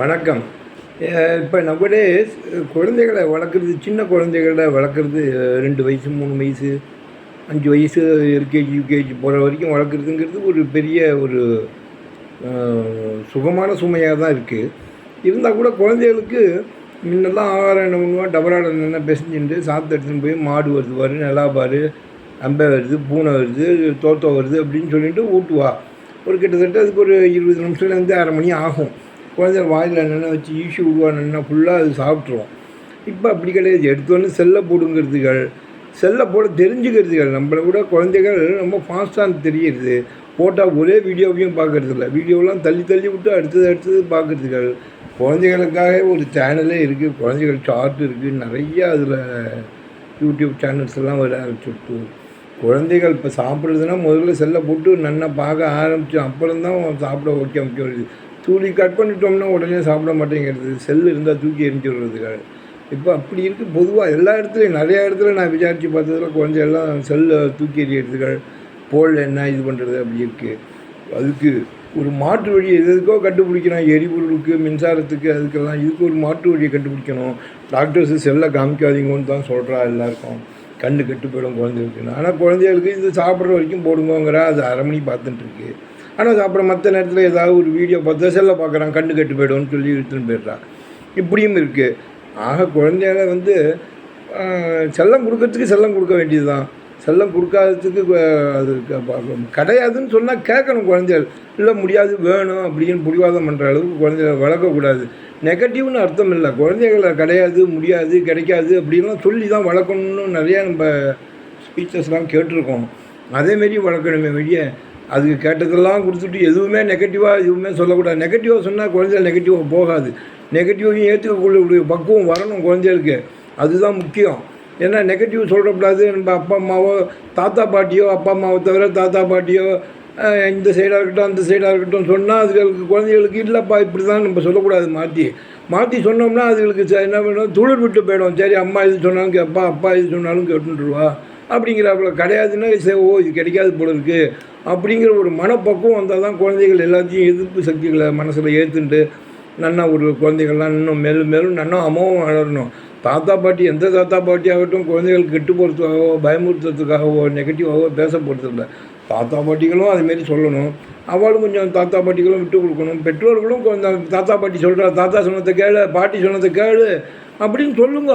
வணக்கம். இப்போ நம்மளே குழந்தைகளை வளர்க்குறது சின்ன குழந்தைகளை வளர்க்குறது ரெண்டு வயசு மூணு வயசு அஞ்சு வயசு எல்கேஜி யூகேஜி போகிற வரைக்கும் வளர்க்குறதுங்கிறது ஒரு பெரிய ஒரு சுகமான சுமையாக தான் இருக்குது இருந்தால் கூட குழந்தைகளுக்கு முன்னெல்லாம் ஆகாரம் என்ன பண்ணுவோம் டபராட என்ன பெசஞ்சுட்டு சாப்பிட்டு எடுத்துன்னு போய் மாடு வருது பாரு நிலா பாரு அம்பை வருது பூனை வருது தோத்தம் வருது அப்படின்னு சொல்லிட்டு ஊட்டுவா. ஒரு கிட்டத்தட்ட அதுக்கு ஒரு இருபது நிமிஷத்துலேருந்து அரை மணி ஆகும். குழந்தை வாயில் நின்று வச்சு ஈஷி விடுவானுன்னா ஃபுல்லாக அது சாப்பிட்ருவோம் இப்போ அப்படி கிடையாது. எடுத்தோன்னே செல்லை போடுங்கிறதுகள் செல்லை போட தெரிஞ்சுக்கிறதுகள். நம்மளை விட குழந்தைகள் ரொம்ப ஃபாஸ்ட்டாக தெரியுது. போட்டால் ஒரே வீடியோவையும் பார்க்கறது இல்லை வீடியோலாம் தள்ளி தள்ளி விட்டு அடுத்தது அடுத்தது பார்க்கறதுகள். குழந்தைகளுக்காக ஒரு சேனலே இருக்குது குழந்தைகள் சார்ட் இருக்குது நிறையா அதில் யூடியூப் சேனல்ஸ் எல்லாம் வர ஆரம்பிச்சுட்டு குழந்தைகள் இப்போ சாப்பிட்றதுனா முதல்ல செல்லை போட்டு நல்லா பார்க்க ஆரம்பித்தோம் அப்புறம் தான் சாப்பிட ஓகே முக்கியம் வருது. தூளி கட் பண்ணிட்டோம்னா உடனே சாப்பிட மாட்டேங்கிறது. செல் இருந்தால் தூக்கி எரிஞ்சிடுறதுக்காக இப்போ அப்படி இருக்குது பொதுவாக எல்லா இடத்துலையும் நிறையா இடத்துல நான் விசாரித்து பார்த்ததுல குழந்தையெல்லாம் செல்லை தூக்கி எறியறதுகள் போல் என்ன இது பண்ணுறது அப்படி இருக்குது அதுக்கு ஒரு மாற்று வழி எதுக்கோ கண்டுபிடிக்கணும். எரிபொருளுக்கு மின்சாரத்துக்கு அதுக்கெல்லாம் இதுக்கு ஒரு மாற்று வழியை கண்டுபிடிக்கணும். டாக்டர்ஸு செல்லை காமிக்காதீங்கன்னு தான் சொல்கிறா எல்லாருக்கும். கண்டு கெட்டு போயிடும் குழந்தைகளுக்கு. ஆனால் குழந்தைகளுக்கு இது சாப்பிட்ற வரைக்கும் போடுங்கோங்கிறா அது அரை மணி பார்த்துட்டுருக்கு ஆனால் அப்புறம் மற்ற நேரத்தில் ஏதாவது ஒரு வீடியோ பார்த்தா செல்லை பார்க்குறான் கண்ணு கெட்டு போயிடும்னு சொல்லி இழுத்துன்னு போயிடுறான். இப்படியும் இருக்குது ஆக குழந்தைகளை வந்து செல்லம் கொடுக்கறதுக்கு செல்லம் கொடுக்க வேண்டியது தான் செல்லம் கொடுக்காததுக்கு அது கிடையாதுன்னு சொன்னால் கேட்கணும் குழந்தைகள். இல்லை முடியாது வேணும் அப்படின்னு பிடிவாதம் பண்ணுற அளவுக்கு குழந்தைகளை வளர்க்கக்கூடாது. நெகட்டிவ்னு அர்த்தம் இல்லை. குழந்தைகளை கிடையாது முடியாது கிடைக்காது அப்படின்லாம் சொல்லி தான் வளர்க்கணும்னு நிறையா நம்ம ஸ்பீச்சஸ்லாம் கேட்டிருக்கோம். அதேமாரி வளர்க்கணுமே வெளியே அதுக்கு கேட்டதெல்லாம் கொடுத்துட்டு எதுவுமே நெகட்டிவாக எதுவுமே சொல்லக்கூடாது. நெகட்டிவாக சொன்னால் குழந்தைகள் நெகட்டிவாக போகாது. நெகட்டிவையும் ஏற்றுக்கக்கூடிய பக்குவம் வரணும் குழந்தைகளுக்கு. அதுதான் முக்கியம். ஏன்னா நெகட்டிவ் சொல்லக்கூடாது. நம்ம அப்பா அம்மாவோ தாத்தா பாட்டியோ அப்பா அம்மாவை தவிர தாத்தா பாட்டியோ இந்த சைடாக இருக்கட்டும் அந்த சைடாக இருக்கட்டும் சொன்னால் அதுகளுக்கு குழந்தைகளுக்கு இல்லைப்பா இப்படி தான் நம்ம சொல்லக்கூடாது மாற்றி மாற்றி சொன்னோம்னா அதுகளுக்கு என்ன பண்ணுவோம் துளிர் விட்டு போயிடும். சரி அம்மா இது சொன்னாலும் கேட்பா அப்பா இது சொன்னாலும் கேட்டுருவா அப்படிங்கிறாப்புல கிடையாதுன்னா சரி ஓ இது கிடைக்காது போல இருக்குது அப்படிங்கிற ஒரு மனப்பக்குவம் வந்தால் தான் குழந்தைகள் எல்லாத்தையும் எதிர்ப்பு சக்திகளை மனசில் ஏற்றுண்டு நன்னா ஒரு குழந்தைகள்லாம் இன்னும் மேலும் மேலும் நன்னா அம்மாவும் வளரணும். தாத்தா பாட்டி எந்த தாத்தா பாட்டி ஆகட்டும் குழந்தைகள் கெட்டு போகிறதுக்காகவோ பயமுறுத்துறதுக்காகவோ நெகட்டிவாகவோ பேச போகிறதில்ல தாத்தா பாட்டிகளும் அதுமாரி சொல்லணும். அவளும் கொஞ்சம் தாத்தா பாட்டிகளும் விட்டு கொடுக்கணும். பெற்றோர்களும் கொஞ்சம் தாத்தா பாட்டி சொல்கிறா தாத்தா சொன்னதை கேளு பாட்டி சொன்னதை கேளு அப்படின்னு சொல்லுங்க.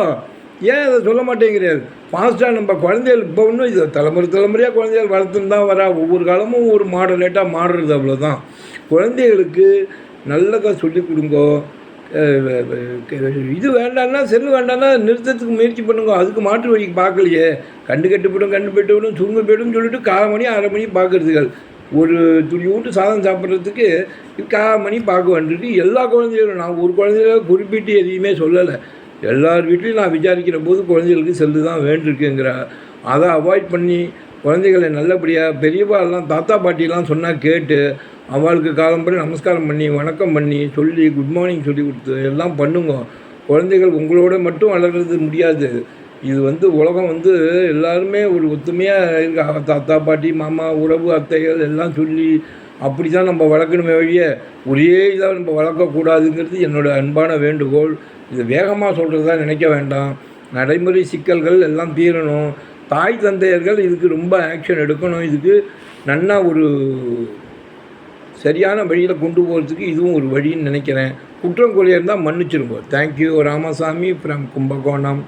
ஏன் அதை சொல்ல மாட்டேங்கிறாரு ஃபாஸ்ட்டாக நம்ம குழந்தைகள் இப்போ இன்னும் இது தலைமுறை தலைமுறையாக குழந்தைகள் வளர்த்துன்னு தான் வரா. ஒவ்வொரு காலமும் ஒரு மாடலேட்டாக மாறுறது அவ்வளோதான் குழந்தைகளுக்கு நல்லதாக சொல்லிக் கொடுங்கோ. இது வேண்டாம்னா செல்லு வேண்டாம்னா நிறுத்தத்துக்கு முயற்சி பண்ணுங்க. அதுக்கு மாற்று வழி பார்க்கலையே. கண்டு கட்டுப்படும் கண்டு பெட்டு விடும் சுருங்க போய்டும் சொல்லிட்டு கால் மணி அரை மணி பார்க்கறதுகள். ஒரு துணி ஊட்டு சாதம் சாப்பிட்றதுக்கு கால் மணி பார்க்க வேண்டியது எல்லா குழந்தைகளும். நான் ஒரு குழந்தைகள குறிப்பிட்டு எதையுமே சொல்லலை. எல்லார் வீட்லேயும் நான் விசாரிக்கிற போது குழந்தைகளுக்கு செல்லு தான் வேண்டியிருக்குங்கிற அதை அவாய்ட் பண்ணி குழந்தைகளை நல்லபடியாக பெரியவா எல்லாம் தாத்தா பாட்டிலாம் சொன்னால் கேட்டு அவளுக்கு காலம்படி நமஸ்காரம் பண்ணி வணக்கம் பண்ணி சொல்லி குட் மார்னிங் சொல்லி கொடுத்து எல்லாம் பண்ணுங்க. குழந்தைகள் உங்களோட மட்டும் வளர்றது முடியாது. இது வந்து உலகம் வந்து எல்லாருமே ஒரு ஒத்துமையாக இருக்க தாத்தா பாட்டி மாமா உறவு அத்தைகள் எல்லாம் சொல்லி அப்படி தான் நம்ம வளர்க்கணுமே வழிய ஒரே இதாக நம்ம வளர்க்கக்கூடாதுங்கிறது என்னோட அன்பான வேண்டுகோள். இது வேகமாக சொல்கிறதா நினைக்க வேண்டாம். நடைமுறை சிக்கல்கள் எல்லாம் தீரணும். தாய் தந்தையர்கள் இதுக்கு ரொம்ப ஆக்ஷன் எடுக்கணும். இதுக்கு நன்னா ஒரு சரியான வழியில் கொண்டு போகிறதுக்கு இதுவும் ஒரு வழின்னு நினைக்கிறேன். குற்றம் குறையாக இருந்தால் மன்னிச்சிருங்க. Thank you Ramasamy from Kumbakonam.